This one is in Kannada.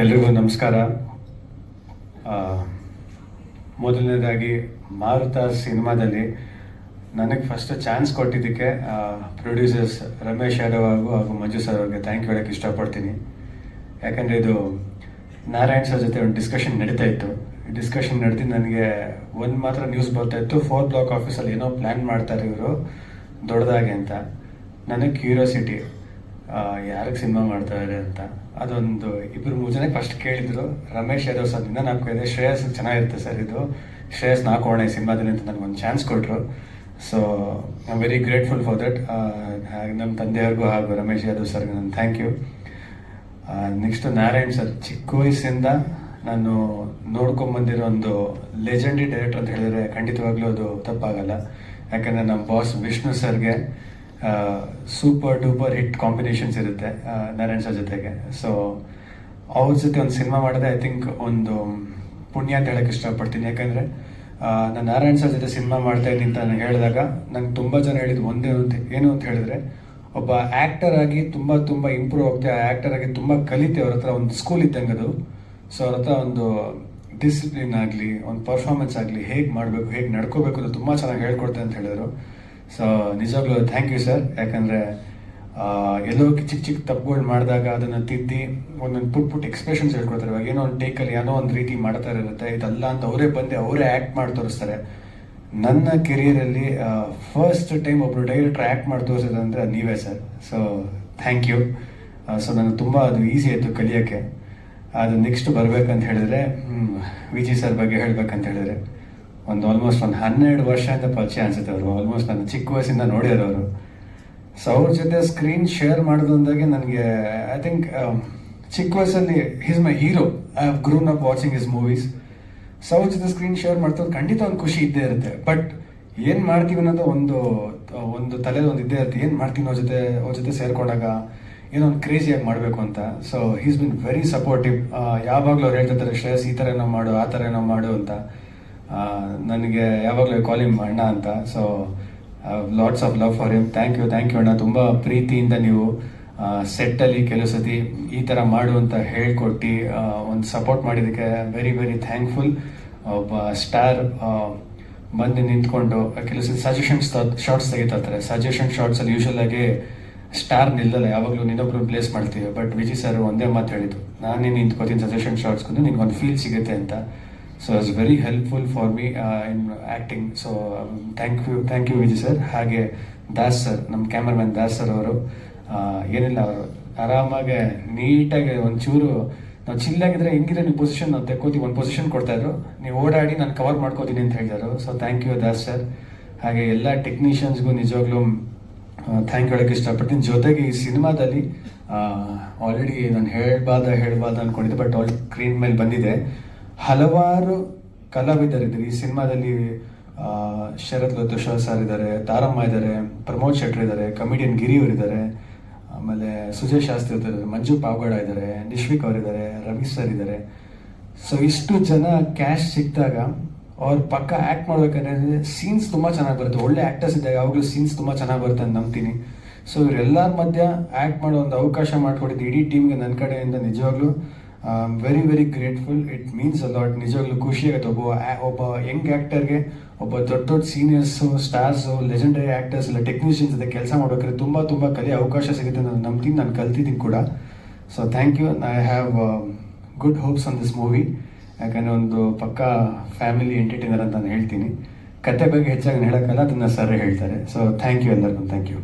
ಎಲ್ರಿಗೂ ನಮಸ್ಕಾರ. ಮೊದಲನೇದಾಗಿ ಮಾರುತ ಸಿನಿಮಾದಲ್ಲಿ ನನಗೆ ಫಸ್ಟ್ ಚಾನ್ಸ್ ಕೊಟ್ಟಿದ್ದಕ್ಕೆ ಪ್ರೊಡ್ಯೂಸರ್ಸ್ ರಮೇಶ್ ಯಾದವ್ ಹಾಗೂ ಹಾಗೂ ಮಂಜು ಸರ್ ಅವ್ರಿಗೆ ಥ್ಯಾಂಕ್ ಯು ಹೇಳೋಕ್ಕೆ ಇಷ್ಟಪಡ್ತೀನಿ. ಯಾಕಂದರೆ ಇದು ನಾರಾಯಣ್ ಸರ್ ಜೊತೆ ಒಂದು ಡಿಸ್ಕಷನ್ ನಡೀತಾ ಇತ್ತು. ಡಿಸ್ಕಷನ್ ನಡೆದು ನನಗೆ ಒಂದು ಮಾತ್ರ ನ್ಯೂಸ್ ಬರ್ತಾ ಇತ್ತು. ಫೋರ್ತ್ ಬ್ಲಾಕ್ ಆಫೀಸಲ್ಲಿ ಏನೋ ಪ್ಲ್ಯಾನ್ ಮಾಡ್ತಾರೆ ಇವರು, ದೊಡ್ಡದಾಗಿ ಅಂತ. ನನಗೆ ಕ್ಯೂರಿಯಾಸಿಟಿ ಯಾರಿಗೆ ಸಿನಿಮಾ ಮಾಡ್ತಾರೆ ಅಂತ. ಅದೊಂದು ಇಬ್ಬರು ಮೂರು ಜನಕ್ಕೆ ಫಸ್ಟ್ ಕೇಳಿದ್ರು, ರಮೇಶ್ ಯಾದವ್ ಸರ್, ನಿನ್ನ ನಾಲ್ಕು ಶ್ರೇಯಸ್ ಚೆನ್ನಾಗಿರುತ್ತೆ ಸರ್ ಇದು. ಶ್ರೇಯಸ್ ನಾಕೋಣ ಈ ಸಿನಿಮಾದಲ್ಲಿ ಅಂತ ನನಗೆ ಒಂದು ಚಾನ್ಸ್ ಕೊಟ್ಟರು so I very grateful for that ನಮ್ಮ ತಂದೆಯವ್ರಿಗೂ ಹಾಗೂ ರಮೇಶ್ ಯಾದವ್ ಸರ್ಗೆ ನಾನು thank you next Narayan sir, ಚಿಕ್ಕ ವಯಸ್ಸಿಂದ ನಾನು ನೋಡ್ಕೊಂಬಂದಿರೋ ಒಂದು ಲೆಜೆಂಡಿ ಡೈರೆಕ್ಟರ್ ಅಂತ ಹೇಳಿದ್ರೆ ಖಂಡಿತವಾಗ್ಲೂ ಅದು ತಪ್ಪಾಗಲ್ಲ. ಯಾಕಂದರೆ ನಮ್ಮ ಬಾಸ್ ವಿಷ್ಣು ಸರ್ಗೆ ಸೂಪರ್ ಡೂಪರ್ ಹಿಟ್ ಕಾಂಬಿನೇಷನ್ಸ್ ಇರುತ್ತೆ ನಾರಾಯಣ್ ಸರ್ ಜೊತೆಗೆ. ಸೊ ಅವ್ರ ಜೊತೆ ಒಂದು ಸಿನಿಮಾ ಮಾಡಿದ್ರೆ ಐ ಥಿಂಕ್ ಒಂದು ಪುಣ್ಯ ಅಂತ ಹೇಳಕ್ ಇಷ್ಟಪಡ್ತೀನಿ. ಯಾಕಂದರೆ ನಾನು ನಾರಾಯಣ್ ಸರ್ ಜೊತೆ ಸಿನಿಮಾ ಮಾಡ್ತಾ ಇದ್ದೀನಿ ಅಂತ ನಾನು ಹೇಳಿದಾಗ ನಂಗೆ ತುಂಬ ಜನ ಹೇಳಿದ್ದು ಒಂದೇ ಅಂತ ಏನು ಅಂತ ಹೇಳಿದ್ರೆ, ಒಬ್ಬ ಆ್ಯಕ್ಟರ್ ಆಗಿ ತುಂಬ ತುಂಬ ಇಂಪ್ರೂವ್ ಆಗ್ತೆ, ಆ ಆ್ಯಕ್ಟರ್ ಆಗಿ ತುಂಬ ಕಲಿತೆ ಅವ್ರ ಹತ್ರ ಒಂದು ಸ್ಕೂಲ್ ಇದ್ದಂಗೆ ಅದು. ಸೊ ಅವ್ರ ಹತ್ರ ಒಂದು ಡಿಸಿಪ್ಲಿನ್ ಆಗಲಿ, ಒಂದು ಪರ್ಫಾರ್ಮೆನ್ಸ್ ಆಗಲಿ ಹೇಗೆ ಮಾಡಬೇಕು, ಹೇಗೆ ನಡ್ಕೋಬೇಕು ಅಂತ ತುಂಬ ಚೆನ್ನಾಗಿ ಹೇಳ್ಕೊಡ್ತೆ ಅಂತ ಹೇಳಿದ್ರು. ಸೊ ನಿಜವಾಗ್ಲೂ ಥ್ಯಾಂಕ್ ಯು ಸರ್ ಯಾಕಂದರೆ ಎಲ್ಲೋ ಚಿಕ್ಕ ಚಿಕ್ಕ ತಪ್ಪುಗಳು ಮಾಡಿದಾಗ ಅದನ್ನು ತಿದ್ದಿ, ಒಂದೊಂದು ಪುಟ್ ಪುಟ್ ಎಕ್ಸ್ಪ್ರೆಷನ್ಸ್ ಹೇಳ್ಕೊಡ್ತಾರೆ. ಇವಾಗ ಏನೋ ಒಂದು ಟೇಕಲ್ಲಿ ಏನೋ ಒಂದು ರೀತಿ ಮಾಡ್ತಾ ಇರುತ್ತೆ ಇದಲ್ಲ ಅಂತ ಅವರೇ ಬಂದು ಅವರೇ ಆ್ಯಕ್ಟ್ ಮಾಡಿ ತೋರಿಸ್ತಾರೆ. ನನ್ನ ಕೆರಿಯರಲ್ಲಿ ಫಸ್ಟ್ ಟೈಮ್ ಒಬ್ಬರು ಡೈರೆಕ್ಟ್ರ್ ಆ್ಯಕ್ಟ್ ಮಾಡಿ ತೋರಿಸಿದೆ ಅಂದರೆ ನೀವೇ sir so thank you so ನನಗೆ ತುಂಬ ಅದು ಈಸಿ ಆಯಿತು ಕಲಿಯೋಕ್ಕೆ. ಅದು ನೆಕ್ಸ್ಟ್ ಬರಬೇಕಂತ ಹೇಳಿದ್ರೆ ವಿಜಿ ಸರ್ ಬಗ್ಗೆ ಹೇಳಬೇಕಂತ ಹೇಳಿದ್ರೆ. ಒಂದು ಆಲ್ಮೋಸ್ಟ್ ಒಂದು ಹನ್ನೆರಡು ವರ್ಷದಿಂದ ಪರಿಚಯ ಅನಿಸುತ್ತೆ ಅವರು. ಆಲ್ಮೋಸ್ಟ್ ನಾನು ಚಿಕ್ಕ ವಯಸ್ಸಿಂದ ನೋಡಿದ್ರು ಸೊ ಅವ್ರ ಜೊತೆ ಸ್ಕ್ರೀನ್ ಶೇರ್ ಮಾಡೋದಂದಾಗೆ ನನಗೆ ಐ ಥಿಂಕ್ ಚಿಕ್ಕ ವಯಸ್ಸಲ್ಲಿ is my hero I have grown up watching his movies so ಅವ್ರ ಜೊತೆ ಸ್ಕ್ರೀನ್ ಶೇರ್ ಮಾಡ್ತಾ ಖಂಡಿತ ಒಂದು ಖುಷಿ ಇದ್ದೇ ಇರುತ್ತೆ. ಬಟ್ ಏನು ಮಾಡ್ತೀವಿ ಅನ್ನೋದು ಒಂದು ಒಂದು ತಲೆಯಲ್ಲಿ ಒಂದು ಇದ್ದೇ ಇರುತ್ತೆ. ಏನು ಮಾಡ್ತೀವಿ ಅವ್ರ ಜೊತೆ ಅವ್ರ ಜೊತೆ ಸೇರ್ಕೊಂಡಾಗ? ಏನೋ ಒಂದು ಕ್ರೇಜಿಯಾಗಿ ಮಾಡಬೇಕು ಅಂತ. So he's been very supportive ಯಾವಾಗಲೂ ಅವ್ರು ಹೇಳ್ತಿರ್ತಾರೆ, ಶ್ರೇಯಸ್ ಈ ಥರ ಏನೋ ಮಾಡು, ಆ ಥರ ಏನೋ ಮಾಡು ಅಂತ. ನನಗೆ ಯಾವಾಗಲೂ ಕಾಲಿಂಗ್ ಅಣ್ಣ ಅಂತ. So lots of love for him thank you thank you ಅಣ್ಣ. ತುಂಬ ಪ್ರೀತಿಯಿಂದ ನೀವು ಸೆಟ್ಟಲ್ಲಿ ಕೆಲವು ಸತಿ ಈ ಥರ ಮಾಡು ಅಂತ ಹೇಳ್ಕೊಟ್ಟು ಒಂದು ಸಪೋರ್ಟ್ ಮಾಡಿದ್ದಕ್ಕೆ ವೆರಿ ವೆರಿ ಥ್ಯಾಂಕ್ಫುಲ್ ಒಬ್ಬ ಸ್ಟಾರ್ ಬಂದು ನಿಂತ್ಕೊಂಡು ಕೆಲವು ಸತಿ ಸಜೆಷನ್ಸ್ ಶಾರ್ಟ್ಸ್ ತೆಗಿತಾರೆ ಸಜೆಷನ್ ಶಾರ್ಟ್ಸಲ್ಲಿ ಯೂಶಲ್ ಆಗಿ ಸ್ಟಾರ್ ನಿಲ್ಲಲ್ಲ. ಯಾವಾಗಲೂ ನೀನೊಬ್ರು ಪ್ಲೇಸ್ ಮಾಡ್ತೀವಿ. ಬಟ್ ವಿಜಿ ಸರ್ ಒಂದೇ ಮಾತು ಹೇಳಿದ್ದು. ನಾನೇ ನಿಂತ್ಕೋತೀನಿ ಸಜೆಷನ್ ಶಾರ್ಟ್ಸ್ಕೊಂಡು ನಿನ್ಗೆ ಒಂದು ಫೀಲ್ ಸಿಗುತ್ತೆ ಅಂತ. So it's very helpful for me in acting so thank you thank you Vijay sir ಹಾಗೆ ದಾಸ್ ಸರ್ ನಮ್ಮ ಕ್ಯಾಮ್ರಾಮನ್ ದಾಸ್ ಸರ್ ಅವರು ಏನಿಲ್ಲ ಅವರು, ಆರಾಮಾಗೆ ನೀಟಾಗಿ ಒಂಚೂರು, ನಾವು ಚಿಲ್ಲಾಗಿದ್ರೆ ಹೆಂಗಿರೋ ನೀವು ಪೊಸಿಷನ್ ನಾವು ತೆಕ್ಕೋತೀವಿ, ಒಂದು ಪೊಸಿಷನ್ ಕೊಡ್ತಾ ಇದ್ರು. ನೀವು ಓಡಾಡಿ ನಾನು ಕವರ್ ಮಾಡ್ಕೋತೀನಿ ಅಂತ ಹೇಳಿದರು. So thank you Das sir ಹಾಗೆ ಎಲ್ಲ ಟೆಕ್ನಿಷಿಯನ್ಸ್ಗೂ ನಿಜವಾಗ್ಲೂ ಥ್ಯಾಂಕ್ ಹೇಳೋಕ್ಕೆ ಇಷ್ಟಪಡ್ತೀನಿ. ಜೊತೆಗೆ ಈ ಸಿನಿಮಾದಲ್ಲಿ ಆಲ್ರೆಡಿ ನಾನು ಹೇಳ್ಬಾರ್ದ ಹೇಳ್ಬಾರ್ದ ಅನ್ಕೊಂಡಿದ್ದೆ ಬಟ್ ಆಲ್ ಸ್ಕ್ರೀನ್ ಮೇಲೆ ಬಂದಿದೆ. ಹಲವಾರು ಕಲಾವಿದರಿದ್ದಾರೆ. ಈ ಸಿನಿಮಾದಲ್ಲಿ ಶರತ್ ಲೋತೋಷ ಸರ್ ಇದ್ದಾರೆ, ತಾರಮ್ಮ ಇದ್ದಾರೆ, ಪ್ರಮೋದ್ ಶೆಟ್ರ್ ಇದ್ದಾರೆ ಕಮಿಡಿಯನ್ ಗಿರಿ ಅವರು ಇದ್ದಾರೆ, ಆಮೇಲೆ ಸುಜಯ್ ಶಾಸ್ತ್ರಿ ಇದ್ದಾರೆ, ಮಂಜು ಪಾವಗಡ ಇದ್ದಾರೆ, ನಿಶ್ವಿಕ್ ಅವರಿದ್ದಾರೆ ರವಿ ಸರ್ ಇದ್ದಾರೆ. ಸೊ ಇಷ್ಟು ಜನ ಕ್ಯಾಶ್ ಸಿಕ್ಕಿದಾಗ ಅವ್ರ ಪಕ್ಕ ಆ್ಯಕ್ಟ್ ಮಾಡ್ಬೇಕಂದ್ರೆ ಸೀನ್ಸ್ ತುಂಬ ಚೆನ್ನಾಗಿ ಬರುತ್ತೆ. ಒಳ್ಳೆ ಆ್ಯಕ್ಟರ್ಸ್ ಇದ್ದಾಗ ಯಾವಾಗಲೂ ಸೀನ್ಸ್ ತುಂಬ ಚೆನ್ನಾಗಿ ಬರುತ್ತೆ ಅಂತ ನಂಬ್ತೀನಿ. ಸೊ ಇವರೆಲ್ಲರ ಮಧ್ಯ ಆ್ಯಕ್ಟ್ ಮಾಡೋ ಒಂದು ಅವಕಾಶ ಮಾಡಿಕೊಟ್ಟಿದ್ದು ಇಡೀ ಟೀಮ್ಗೆ ನನ್ನ ಕಡೆಯಿಂದ ನಿಜವಾಗ್ಲೂ very very grateful it means a lot ನಿಜವಾಗ್ಲೂ ಖುಷಿ ಆಗುತ್ತೆ. ಒಬ್ಬ ಒಬ್ಬ ಯಂಗ್ ಆ್ಯಕ್ಟರ್ಗೆ ಒಬ್ಬ ದೊಡ್ಡ ದೊಡ್ಡ ಸೀನಿಯರ್ಸು ಸ್ಟಾರ್ಸು ಲೆಜೆಂಡರಿ ಆ್ಯಕ್ಟರ್ಸ್ ಇಲ್ಲ ಟೆಕ್ನಿಷಿಯನ್ಸ್ ಜೊತೆ ಕೆಲಸ ಮಾಡೋಕ್ಕೆ ತುಂಬ ತುಂಬ ಕಲಿ ಅವಕಾಶ ಸಿಗುತ್ತೆ ನಾನು ನಂಬ್ತೀನಿ. ನಾನು ಕಲ್ತಿದ್ದೀನಿ ಕೂಡ. So thank you I have good hopes on this movie ಯಾಕಂದರೆ ಒಂದು ಪಕ್ಕ ಫ್ಯಾಮಿಲಿ ಎಂಟರ್ಟೈನರ್ ಅಂತ ನಾನು ಹೇಳ್ತೀನಿ. ಕತೆ ಬಗ್ಗೆ ಹೆಚ್ಚಾಗಿ ನಾನು ಹೇಳೋಕ್ಕಲ್ಲ, ಅದನ್ನು ಸರ್ ಹೇಳ್ತಾರೆ. ಸೊ ಥ್ಯಾಂಕ್ ಯು ಎಲ್ಲರಿಗೂ. Thank you